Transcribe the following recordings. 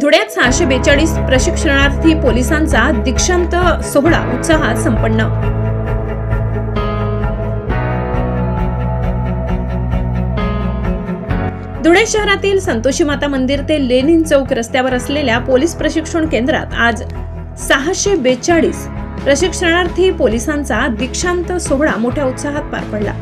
धुळ्यात सहाशे बेचाळीस प्रशिक्षणार्थी पोलिसांचा दीक्षांत सोहळा उत्साहात संपन्न. धुळे शहरातील संतोषी माता मंदिर ते लेनिन चौक रस्त्यावर असलेल्या पोलीस प्रशिक्षण केंद्रात आज सहाशे बेचाळीस प्रशिक्षणार्थी पोलिसांचा दीक्षांत सोहळा मोठ्या उत्साहात पार पडला.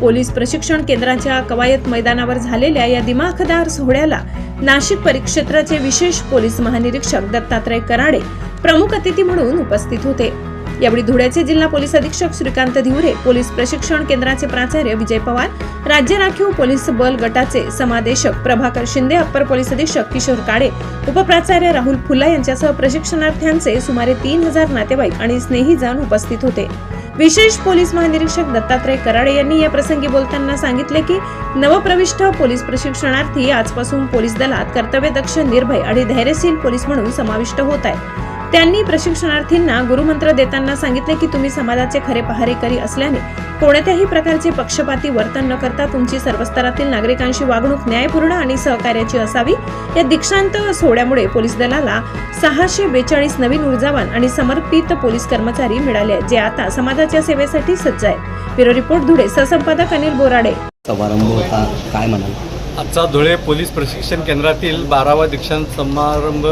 पोलीस प्रशिक्षण केंद्राच्या कवायत मैदानावर झालेल्या या दिमाखदार सोहळ्याला नाशिक परिक्षेत्राचे विशेष पोलीस महानिरीक्षक दत्तात्रय कराडे प्रमुख अतिथी म्हणून उपस्थित होते. यावेळी धुळ्याचे जिल्हा पोलीस अधीक्षक श्रीकांत धिवरे पोलीस प्रशिक्षण केंद्राचे प्राचार्य विजय पवार राज्य राखीव पोलीस बल गटाचे समादेशक प्रभाकर शिंदे अप्पर पोलीस अधीक्षक किशोर काळे उपप्राचार्य राहुल फुल्ला यांच्यासह प्रशिक्षणार्थ्यांचे सुमारे तीन हजार नातेवाईक आणि स्नेहीजन उपस्थित होते. विशेष पोलीस महानिरीक्षक दत्तात्रय कराडे यांनी या प्रसंगी बोलताना सांगितले की नवप्रविष्ट पोलीस प्रशिक्षणार्थी आजपासून पोलीस दलात कर्तव्यदक्ष निर्भय आणि धैर्यशील पोलीस म्हणून समाविष्ट होत आहेत. त्यांनी प्रशिक्षणार्थींना गुरुमंत्र देताना सांगितले की तुम्ही समाजाचे खरे पहारेकरी असल्याने कोणत्याही प्रकारचे पक्षपाती वर्तन न करता तुमची सर्व स्तरातील नागरिकांशी वागणूक न्यायपूर्ण आणि सहकार्याची असावी. या दीक्षांत सोहळ्यामुळे पोलीस दलाला सहाशे बेचाळीस नवीन ऊर्जावान आणि समर्पित पोलीस कर्मचारी मिळाले जे आता समाजाच्या सेवेसाठी सज्ज आहेत. ब्युरो रिपोर्ट धुळे सहसंपादक अनिल बोराडे. समारंभ होता काय म्हणाल? आजचा धुळे पोलीस प्रशिक्षण केंद्रातील बारावा दीक्षांत समारंभ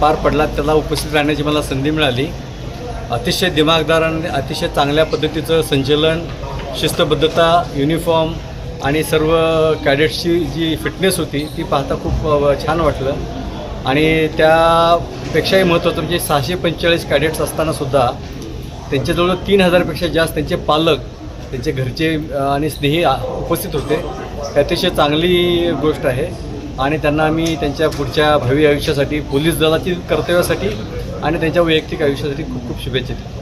पार पडला त्याला उपस्थित राहण्याची मला संधी मिळाली. अतिशय दिमागदार आणि अतिशय चांगल्या पद्धतीचं संचलन शिस्तबद्धता युनिफॉर्म आणि सर्व कॅडेट्सची जी फिटनेस होती ती पाहता खूप छान वाटलं. आणि त्यापेक्षाही महत्त्वाचं म्हणजे सहाशे पंचेचाळीस कॅडेट्स असतानासुद्धा त्यांच्याजवळ तीन हजारपेक्षा जास्त त्यांचे पालक त्यांचे घरचे आणि स्नेही उपस्थित होते. अतिशय चांगली गोष्ट आहे. आणि त्यांना आम्ही त्यांच्या पुढच्या भावी आयुष्यासाठी पोलीस दलातील कर्तव्यासाठी आणि त्यांच्या वैयक्तिक आयुष्यासाठी खूप खूप शुभेच्छा देतो.